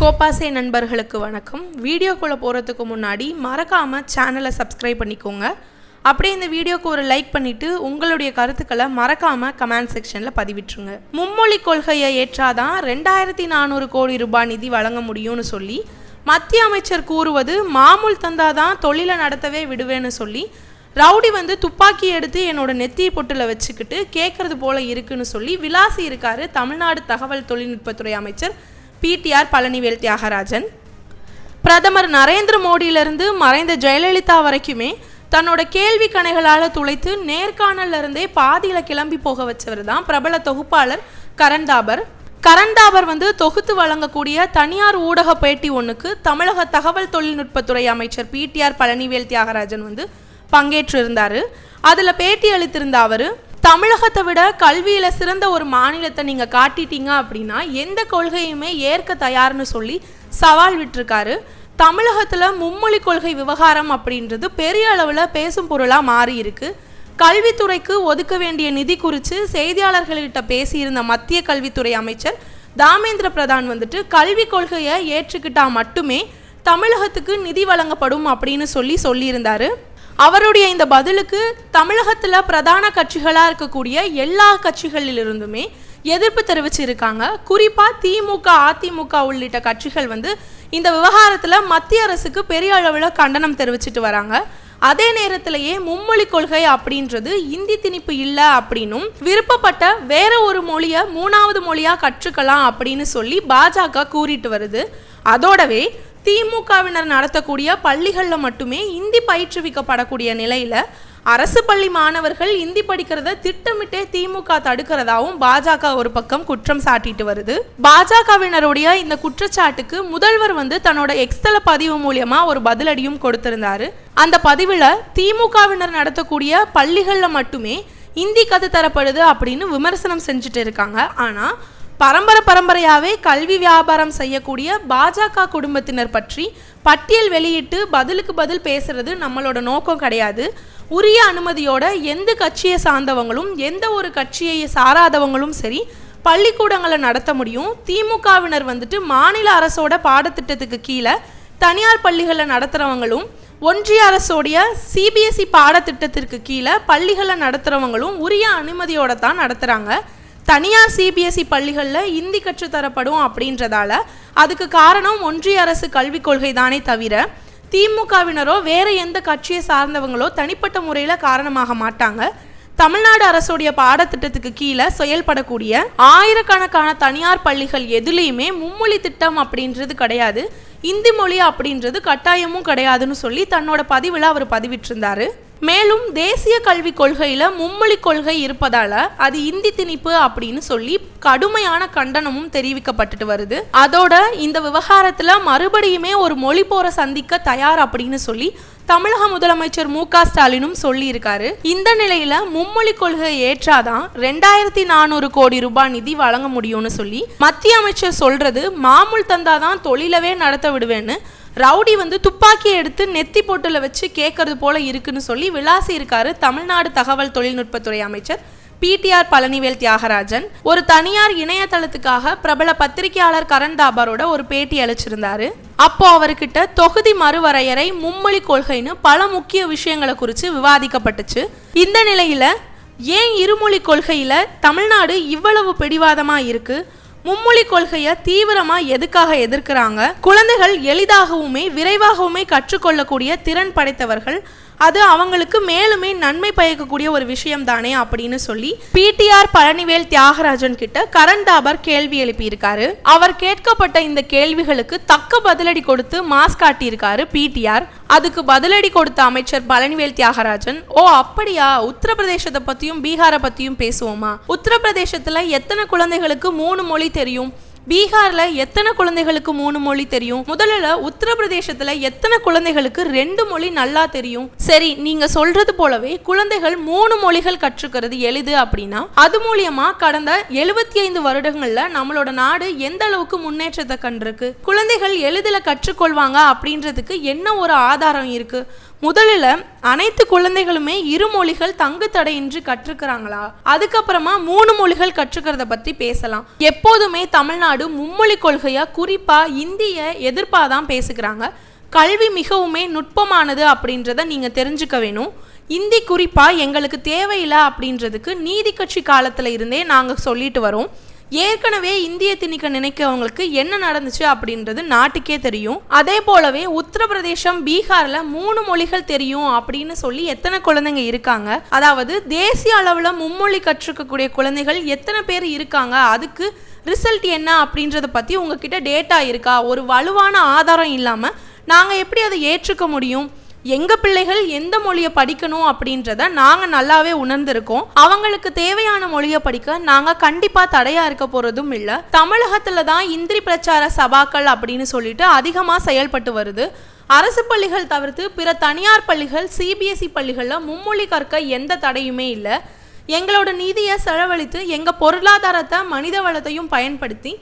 கோபாசே நண்பர்களுக்கு வணக்கம். வீடியோக்குள்ளே போகிறதுக்கு முன்னாடி மறக்காமல் சேனலை சப்ஸ்கிரைப் பண்ணிக்கோங்க. அப்படியே இந்த வீடியோக்கு ஒரு லைக் பண்ணிவிட்டு உங்களுடைய கருத்துக்களை மறக்காமல் கமெண்ட் செக்ஷனில் பதிவிட்டுருங்க. மும்மொழி கொள்கையை ஏற்றாதான் ரெண்டாயிரத்தி நானூறு கோடி ரூபாய் நிதி வழங்க முடியும்னு சொல்லி மத்திய அமைச்சர் கூறுவது மாமூல் தந்தாதான் தொழிலை நடத்தவே விடுவேன்னு சொல்லி ரவுடி வந்து துப்பாக்கி எடுத்து என்னோட நெத்தி பொட்டில் வச்சுக்கிட்டு கேட்கறது போல இருக்குன்னு சொல்லி விலாசி இருக்காரு தமிழ்நாடு தகவல் தொழில்நுட்பத்துறை அமைச்சர் பிடிஆர் பழனிவேல் தியாகராஜன். பிரதமர் நரேந்திர மோடியிலிருந்து மறைந்த ஜெயலலிதா வரைக்குமே தன்னோட கேள்வி கணைகளால் துளைத்து நேர்காணல்ல இருந்தே கிளம்பி போக வச்சவர் தான் பிரபல தொகுப்பாளர் கரண்தாபர் கரண்தாபர் வந்து தொகுத்து வழங்கக்கூடிய தனியார் ஊடக பேட்டி ஒன்றுக்கு தமிழக தகவல் தொழில்நுட்பத்துறை அமைச்சர் பிடிஆர் பழனிவேல் தியாகராஜன் வந்து பங்கேற்றிருந்தாரு. அதுல பேட்டி அளித்திருந்த அவரு தமிழகத்தை விட கல்வியில சிறந்த ஒரு மாநிலத்தை நீங்க காட்டிட்டீங்க அப்படின்னா எந்த கொள்கையுமே ஏற்க தயார்னு சொல்லி சவால் விட்டுருக்காரு. தமிழகத்துல மும்மொழி கொள்கை விவகாரம் அப்படின்றது பெரிய அளவுல பேசும் பொருளா மாறி இருக்கு. கல்வித்துறைக்கு ஒதுக்க வேண்டிய நிதி குறித்து செய்தியாளர்கள்கிட்ட பேசியிருந்த மத்திய கல்வித்துறை அமைச்சர் தாமேந்திர பிரதான் வந்துட்டு கல்விக் கொள்கையை ஏற்றுக்கிட்டா மட்டுமே தமிழகத்துக்கு நிதி வழங்கப்படும் அப்படின்னு சொல்லி சொல்லியிருந்தாரு. அவருடைய இந்த பதிலுக்கு தமிழகத்தில் பிரதான கட்சிகளாக இருக்கக்கூடிய எல்லா கட்சிகளிலிருந்துமே எதிர்ப்பு தெரிவிச்சிருக்காங்க. குறிப்பாக திமுக அதிமுக உள்ளிட்ட கட்சிகள் வந்து இந்த விவகாரத்தில் மத்திய அரசுக்கு பெரிய அளவில் கண்டனம் தெரிவிச்சிட்டு வராங்க. அதே நேரத்திலேயே மும்மொழி கொள்கை அப்படின்றது இந்தி திணிப்பு இல்லை அப்படின்னும் விருப்பப்பட்ட வேற ஒரு மொழியை மூணாவது மொழியாக கற்றுக்கலாம் அப்படின்னு சொல்லி பாஜக கூறிட்டு வருது. அதோடவே திமுகவினர் நடத்தக்கூடிய பள்ளிகளில் மட்டுமே இந்தி பயிற்றுவிக்கப்படக்கூடிய நிலையில் அரசு பள்ளி மாணவர்கள் இந்தி படிக்கிறத திட்டமிட்டே திமுக தடுக்கிறதாவும் பாஜக ஒரு பக்கம் குற்றம் சாட்டிட்டு வருது. பாஜகவினருடைய இந்த குற்றச்சாட்டுக்கு முதல்வர் வந்து தன்னோட எக்ஸ்தல பதிவு மூலியமா ஒரு பதிலடியும் கொடுத்திருந்தாரு. அந்த பதிவுல திமுகவினர் நடத்தக்கூடிய பள்ளிகளில் மட்டுமே இந்தி கத்து தரப்படுது அப்படின்னு விமர்சனம் செஞ்சுட்டு இருக்காங்க. ஆனா பரம்பரை பரம்பரையாகவே கல்வி வியாபாரம் செய்யக்கூடிய பாஜக குடும்பத்தினர் பற்றி பட்டியல் வெளியிட்டு பதிலுக்கு பதில் பேசுறது நம்மளோட நோக்கம் கிடையாது. உரிய அனுமதியோட எந்த கட்சியை சார்ந்தவங்களும் எந்த ஒரு கட்சியை சாராதவங்களும் சரி பள்ளிக்கூடங்களை நடத்த முடியும். திமுகவினர் வந்துட்டு மாநில அரசோட பாடத்திட்டத்துக்கு கீழே தனியார் பள்ளிகளை நடத்துகிறவங்களும் ஒன்றிய அரசோடைய சிபிஎஸ்இ பாடத்திட்டத்திற்கு கீழே பள்ளிகளை நடத்துகிறவங்களும் உரிய அனுமதியோட தான் நடத்துகிறாங்க தனியார் சிபிஎஸ்இ பள்ளிகளில் இந்தி கற்றுத்தரப்படும் அப்படின்றதால அதுக்கு காரணம் ஒன்றிய அரசு கல்விக் கொள்கை தானே தவிர திமுகவினரோ வேற எந்த கட்சியை சார்ந்தவங்களோ தனிப்பட்ட முறையில் காரணமாக மாட்டாங்க. தமிழ்நாடு அரசுடைய பாடத்திட்டத்துக்கு கீழே செயல்படக்கூடிய ஆயிரக்கணக்கான தனியார் பள்ளிகள் எதுலேயுமே மும்மொழி திட்டம் அப்படின்றது கிடையாது. இந்தி மொழி அப்படின்றது கட்டாயமும் கிடையாதுன்னு சொல்லி தன்னோட பதிவில் அவர் பதிவிட்டிருந்தாரு. மேலும் தேசிய கல்விக் கொள்கையில் மும்மொழி கொள்கை இருப்பதால அது இந்தி திணிப்பு அப்படின்னு சொல்லி கடுமையான கண்டனமும் தெரிவிக்கப்பட்டுட்டு வருது. அதோட இந்த விவகாரத்தில் மறுபடியுமே ஒரு மொழி போற சந்திக்க தயார் அப்படின்னு சொல்லி தமிழக முதலமைச்சர் மு க ஸ்டாலினும் சொல்லியிருக்காரு. இந்த நிலையில மும்மொழி கொள்கை ஏற்றாதான் ரெண்டாயிரத்தி நானூறு கோடி ரூபாய் நிதி வழங்க முடியும்னு சொல்லி மத்திய அமைச்சர் சொல்றது மாமூல் தந்தாதான் தொழிலவே நடத்த விடுவேன்னு ரவுடி வந்து துப்பாக்கியை எடுத்து நெத்தி போட்டில் வச்சு கேட்கறது போல இருக்குன்னு சொல்லி விளாசி இருக்காரு தமிழ்நாடு தகவல் தொழில்நுட்பத்துறை அமைச்சர் பிடிஆர் பழனிவேல் தியாகராஜன். ஒரு தனியார் இணையதளத்துக்காக பிரபல பத்திரிகையாளர் கரண் தாபாரோட ஒரு பேட்டி அளிச்சிருந்தாரு. அப்போ அவர்கிட்ட தொகுதி மறுவரையறை மும்மொழி கொள்கைன்னு பல முக்கிய விஷயங்களை குறித்து விவாதிக்கப்பட்டுச்சு. இந்த நிலையில ஏன் இருமொழி கொள்கையில தமிழ்நாடு இவ்வளவு பிடிவாதமா இருக்கு? மும்மொழி கொள்கையை தீவிரமா எதுக்காக எதிர்க்கிறாங்க? குழந்தைகள் எளிதாகவுமே விரைவாகவுமே கற்றுக்கொள்ளக்கூடிய திறன் படைத்தவர்கள் அது அவங்களுக்கு மேலுமே நன்மை பயக்கக்கூடிய ஒரு விஷயம் தானே அப்படின்னு சொல்லி பிடிஆர் பழனிவேல் தியாகராஜன் கிட்ட கரண்டாபர் கேள்வி எழுப்பியிருக்காரு. அவர் கேட்கப்பட்ட இந்த கேள்விகளுக்கு தக்க பதிலடி கொடுத்து மாஸ் காட்டியிருக்காரு பிடிஆர் அதுக்கு பதிலடி கொடுத்த அமைச்சர் பழனிவேல் தியாகராஜன் ஓ அப்படியா? உத்தரப்பிரதேசத்தை பத்தியும் பீகாரை பத்தியும் பேசுவோமா? உத்தரப்பிரதேசத்துல எத்தனை குழந்தைகளுக்கு மூணு மொழி தெரியும்? பீகார்ல எத்தனை குழந்தைகளுக்கு மூணு மொழி தெரியும்? முதல்ல உத்தரப்பிரதேசத்துல எத்தனை குழந்தைகளுக்கு ரெண்டு மொழி நல்லா தெரியும்? சரி நீங்க சொல்றது போலவே குழந்தைகள் மூணு மொழிகள் கற்றுக்கிறது எளிது அப்படின்னா அது மூலியமா கடந்த எழுபத்தி ஐந்து வருடங்கள்ல நம்மளோட நாடு எந்த அளவுக்கு முன்னேற்றத்தை கண்டிருக்கு? குழந்தைகள் எளிதில் கற்றுக்கொள்வாங்க அப்படின்றதுக்கு என்ன ஒரு ஆதாரம் இருக்கு? முதலில் அனைத்து குழந்தைகளுமே இரு மொழிகள் தங்கு தடையின்றி கற்றுக்கிறாங்களா? அதுக்கப்புறமா மூணு மொழிகள் கற்றுக்கிறத பற்றி பேசலாம். எப்போதுமே தமிழ்நாடு மும்மொழி கொள்கையாக குறிப்பாக இந்திய எதிர்ப்பாக தான் பேசுகிறாங்க. கல்வி மிகவுமே நுட்பமானது அப்படின்றத நீங்கள் தெரிஞ்சுக்க வேணும். இந்தி குறிப்பாக எங்களுக்கு தேவையில்லை அப்படின்றதுக்கு நீதி கட்சி காலத்தில் இருந்தே நாங்கள் சொல்லிட்டு வரோம். ஏற்கனவே இந்திய திணிக்க நினைக்கிறவங்களுக்கு என்ன நடந்துச்சு அப்படின்றது நாட்டுக்கே தெரியும். அதே போலவே உத்தரப்பிரதேசம் பீகார்ல மூணு மொழிகள் தெரியும் அப்படின்னு சொல்லி எத்தனை குழந்தைங்க இருக்காங்க? அதாவது தேசிய அளவில் மும்மொழி கற்றுக்கக்கூடிய குழந்தைகள் எத்தனை பேர் இருக்காங்க? அதுக்கு ரிசல்ட் என்ன அப்படின்றத பற்றி உங்ககிட்ட டேட்டா இருக்கா? ஒரு வலுவான ஆதாரம் இல்லாமல் நாங்கள் எப்படி அதை ஏற்றுக்க முடியும்? எங்கள் பிள்ளைகள் எந்த மொழியை படிக்கணும் அப்படின்றத நாங்கள் நல்லாவே உணர்ந்திருக்கோம். அவங்களுக்கு தேவையான மொழியை படிக்க நாங்கள் கண்டிப்பாக தடையாக இருக்க போகிறதும் இல்லை. தமிழகத்தில் தான் இந்திரி பிரச்சார சபாக்கள் அப்படின்னு சொல்லிட்டு அதிகமாக செயல்பட்டு வருது. அரசு பள்ளிகள் தவிர்த்து பிற தனியார் பள்ளிகள் சிபிஎஸ்இ பள்ளிகளில் மும்மொழி கற்க எந்த தடையுமே இல்லை. எங்களோட நிதியை செலவழித்து எங்கள் பொருளாதாரத்தை மனித வளத்தையும் பயன்படுத்தி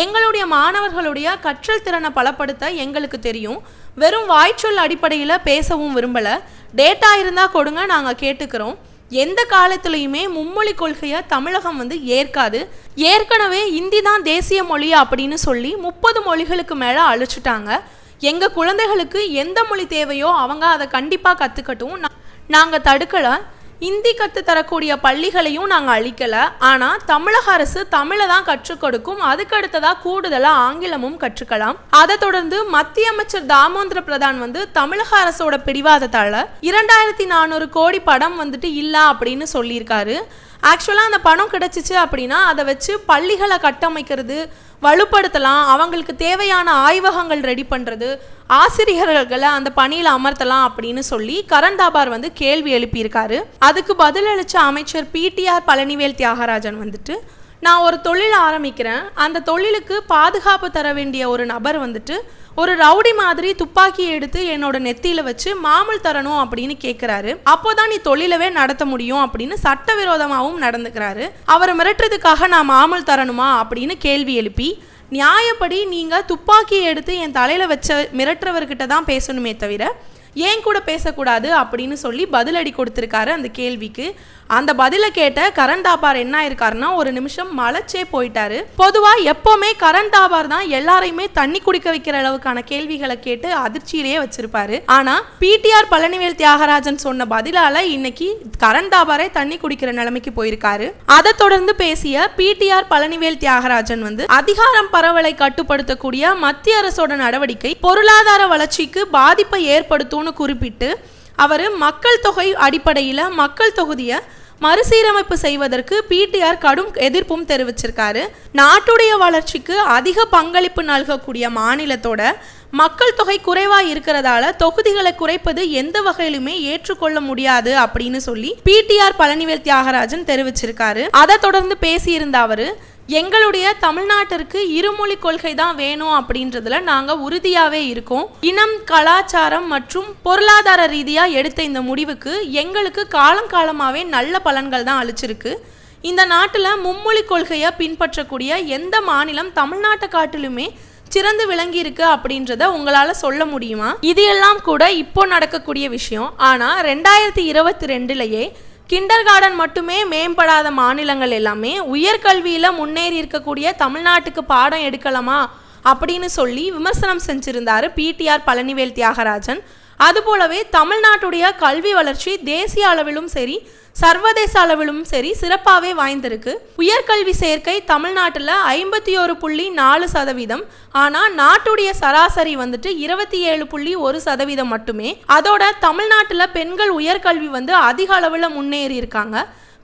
எங்களுடைய மாணவர்களுடைய கற்றல் திறனை பலப்படுத்த எங்களுக்கு தெரியும். வெறும் வாய்ச்சொல் அடிப்படையில் பேசவும் விரும்பலை. டேட்டா இருந்தால் கொடுங்க நாங்கள் கேட்டுக்கிறோம். எந்த காலத்துலேயுமே மும்மொழி கொள்கையை தமிழகம் வந்து ஏற்காது. ஏற்கனவே இந்தி தான் தேசிய மொழி அப்படின்னு சொல்லி முப்பது மொழிகளுக்கு மேலே அழிச்சிட்டாங்க. எங்கள் குழந்தைகளுக்கு எந்த மொழி தேவையோ அவங்க அதை கண்டிப்பாக கற்றுக்கட்டும் நாங்கள் தடுக்கலை. இந்தி கற்று தரக்கூடிய பள்ளிகளையும் நாங்கள் அழிக்கலை ஆனால் தமிழக அரசு தமிழை தான் கற்றுக் கொடுக்கும். அதுக்கு அடுத்ததாக கூடுதலாக ஆங்கிலமும் கற்றுக்கலாம். அதை தொடர்ந்து மத்திய அமைச்சர் தாமோந்திர பிரதான் வந்து தமிழக அரசோட பிடிவாதத்தால் இரண்டாயிரத்தி நானூறு கோடி படம் வந்துட்டு இல்லை அப்படின்னு சொல்லியிருக்காரு. ஆக்சுவலாக அந்த பணம் கிடைச்சிச்சு அப்படின்னா அதை வச்சு பள்ளிகளை கட்டமைக்கிறது வலுப்படுத்தலாம் அவங்களுக்கு தேவையான ஆய்வகங்கள் ரெடி பண்ணுறது ஆசிரியர்களை அந்த பணியில் அமர்த்தலாம் அப்படின்னு சொல்லி கரந்தாபார் வந்து கேள்வி எழுப்பியிருக்காரு. அதுக்கு பதிலளித்த அமைச்சர் பிடிஆர் பழனிவேல் தியாகராஜன் வந்துட்டு நான் ஒரு தொழில் ஆரம்பிக்கிறேன். அந்த தொழிலுக்கு பாதுகாப்பு தர வேண்டிய ஒரு நபர் வந்துட்டு ஒரு ரவுடி மாதிரி துப்பாக்கியை எடுத்து என்னோட நெத்தியில வச்சு மாமல் தரணும் அப்படின்னு கேட்குறாரு அப்போதான் நீ தொழிலவே நடத்த முடியும் அப்படின்னு சட்டவிரோதமாகவும் நடந்துக்கிறாரு. அவரை மிரட்டுறதுக்காக நான் மாமல் தரணுமா அப்படின்னு கேள்வி எழுப்பி நியாயப்படி நீங்கள் துப்பாக்கியை எடுத்து என் தலையில் வச்ச மிரட்டுறவர்கிட்ட தான் பேசணுமே தவிர ஏன் கூட பேசக்கூடாது அப்படின்னு சொல்லி பதிலடி கொடுத்துருக்காரு அந்த கேள்விக்கு. அந்த பதிலை கேட்ட கரண் தாபார் என்ன ஆயிருக்காருன்னா ஒரு நிமிஷம் மலைச்சே போயிட்டாரு. பொதுவாக எப்போவுமே கரண் தாபார் தான் எல்லாரையுமே தண்ணி குடிக்க வைக்கிற அளவுக்கான கேள்விகளை கேட்டு அதிர்ச்சியிலேயே வச்சிருப்பாரு. ஆனா பிடிஆர் பழனிவேல் தியாகராஜன் சொன்ன பதிலால இன்னைக்கு கரண் தாபாரே தண்ணி குடிக்கிற நிலைமைக்கு போயிருக்காரு. அதை தொடர்ந்து பேசிய பிடிஆர் பழனிவேல் தியாகராஜன் வந்து அதிகாரம் பரவலை கட்டுப்படுத்தக்கூடிய மத்திய அரசோட நடவடிக்கை பொருளாதார வளர்ச்சிக்கு பாதிப்பை ஏற்படுத்தும் ஏற்படுத்தும்னு குறிப்பிட்டு அவர் மக்கள் தொகை அடிப்படையில் மக்கள் தொகுதியை மறுசீரமைப்பு செய்வதற்கு பிடிஆர் கடும் எதிர்ப்பும் தெரிவிச்சிருக்காரு. நாட்டுடைய வளர்ச்சிக்கு அதிக பங்களிப்பு நல்கக்கூடிய மாநிலத்தோட மக்கள் தொகை குறைவாக இருக்கிறதால தொகுதிகளை குறைப்பது எந்த வகையிலுமே ஏற்றுக்கொள்ள முடியாது அப்படின்னு சொல்லி பிடிஆர் பழனிவேல் தியாகராஜன் தெரிவிச்சிருக்காரு. அதை தொடர்ந்து பேசியிருந்த அவரு எங்களுடைய தமிழ்நாட்டிற்கு இருமொழி கொள்கை தான் வேணும் அப்படின்றதுல நாங்கள் உறுதியாகவே இருக்கோம். இனம் கலாச்சாரம் மற்றும் பொருளாதார ரீதியாக எடுத்த இந்த முடிவுக்கு எங்களுக்கு காலங்காலமாகவே நல்ல பலன்கள் தான் அளிச்சிருக்கு. இந்த நாட்டில் மும்மொழி கொள்கையை பின்பற்றக்கூடிய எந்த மாநிலம் தமிழ்நாட்டை காட்டிலுமே சிறந்து விளங்கி இருக்கு அப்படின்றத உங்களால் சொல்ல முடியுமா? இது எல்லாம் கூட இப்போ நடக்கக்கூடிய விஷயம். ஆனால் ரெண்டாயிரத்தி இருபத்தி ரெண்டுலேயே கிண்டர் கார்டன் மட்டுமே மேம்படாத மாநிலங்கள் எல்லாமே உயர்கல்வியில் முன்னேறி இருக்கக்கூடிய தமிழ்நாட்டுக்கு பாடம் எடுக்கலாமா அப்படின்னு சொல்லி விமர்சனம் செஞ்சிருந்தாரு பிடிஆர் பழனிவேல் தியாகராஜன். அதுபோலவே தமிழ்நாட்டுடைய கல்வி வளர்ச்சி தேசிய அளவிலும் சரி சர்வதேச அளவிலும் சரி சிறப்பாகவே வாய்ந்திருக்கு. உயர்கல்வி சேர்க்கை தமிழ்நாட்டில் ஐம்பத்தி ஒரு புள்ளி நாலு சதவீதம். ஆனால் நாட்டுடைய சராசரி வந்துட்டு இருபத்தி ஏழு புள்ளி ஒரு சதவீதம் மட்டுமே. அதோட தமிழ்நாட்டில் பெண்கள் உயர்கல்வி வந்து அதிக அளவில் முன்னேறி இருக்காங்க.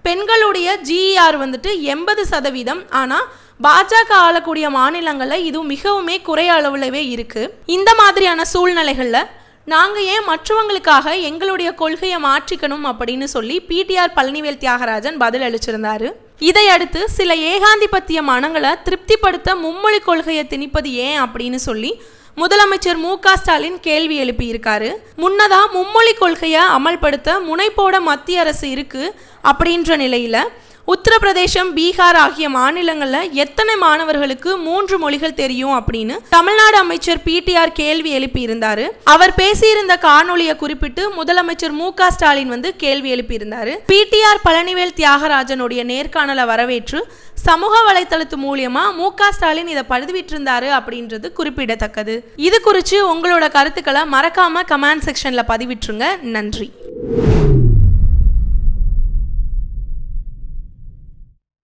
பெண்களுடைய ஜிஇஆர் வந்துட்டு எண்பது சதவீதம். ஆனால் பாஜக ஆளக்கூடிய மாநிலங்களில் இது மிகவுமே குறைய அளவுலவே இருக்குது இந்த மாதிரியான சூழ்நிலைகளில் நாங்கள் ஏன் மற்றவங்களுக்காக எங்களுடைய கொள்கையை மாற்றிக்கணும் அப்படின்னு சொல்லி பிடிஆர் பழனிவேல் தியாகராஜன் பதில் அளிச்சிருந்தாரு. இதையடுத்து சில ஏகாந்திபத்திய மனங்களை திருப்திப்படுத்த மும்மொழி கொள்கையை திணிப்பது ஏன் அப்படின்னு சொல்லி முதலமைச்சர் மு க ஸ்டாலின் கேள்வி எழுப்பியிருக்காரு. முன்னதாக மும்மொழி கொள்கையை அமல்படுத்த முனைப்போட மத்திய அரசு இருக்கு அப்படின்ற நிலையில உத்தரப்பிரதேசம் பீகார் ஆகிய மாநிலங்களில் எத்தனை மாணவர்களுக்கு மூன்று மொழிகள் தெரியும் அப்படின்னு தமிழ்நாடு அமைச்சர் பிடிஆர் கேள்வி எழுப்பியிருந்தாரு. அவர் பேசியிருந்த காணொலியை குறிப்பிட்டு முதலமைச்சர் மு க ஸ்டாலின் வந்து கேள்வி எழுப்பியிருந்தாரு. பிடிஆர் பழனிவேல் தியாகராஜனுடைய நேர்காணலை வரவேற்று சமூக வலைத்தளத்து மூலியமா மு க ஸ்டாலின் இதை பதிவிட்டிருந்தாரு அப்படின்றது குறிப்பிடத்தக்கது. இது குறித்து உங்களோட கருத்துக்களை மறக்காம கமெண்ட் செக்ஷன்ல பதிவிட்டுருங்க. நன்றி.